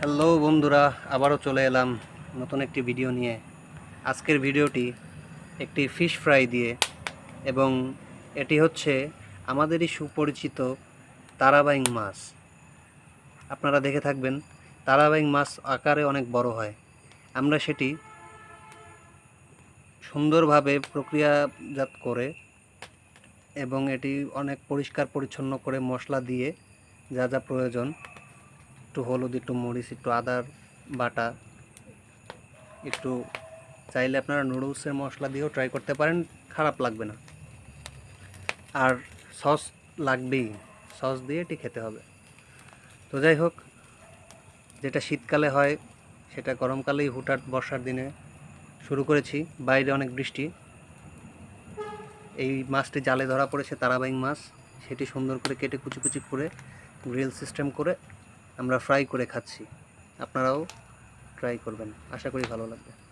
Hello বন্ধুরা, আবারও চলে এলাম নতুন একটি ভিডিও নিয়ে। আজকের ভিডিওটি একটি ফিশ ফ্রাই দিয়ে এবং এটি হচ্ছে আমাদেরই সুপরিচিত তারাবাইং মাছ। আপনারা দেখে থাকবেন, তারাবাইং মাছ আকারে অনেক বড় হয়। আমরা সেটি সুন্দরভাবে প্রক্রিয়াজাত করে এবং এটি অনেক পরিষ্কার পরিচ্ছন্ন করে মশলা দিয়ে যা যা প্রয়োজন একটু হলুদ, একটু মরিচ, একটু আদার বাটা। একটু চাইলে আপনারা নুডলসের মশলা দিয়েও ট্রাই করতে পারেন, খারাপ লাগবে না। আর সস লাগবেই, সস দিয়ে এটি খেতে হবে। তো যাই হোক, যেটা শীতকালে হয়, সেটা গরমকালেই হুটার বর্ষার দিনে শুরু করেছি। বাইরে অনেক বৃষ্টি। এই মাছটি জালে ধরা পড়েছে তারাবাইং মাছ। সেটি সুন্দর করে কেটে কুচি কুচি করে গ্রিল সিস্টেম করে আমরা ফ্রাই করে খাচ্ছি। আপনারাও ট্রাই করবেন। আশা করি ভালো লাগবে।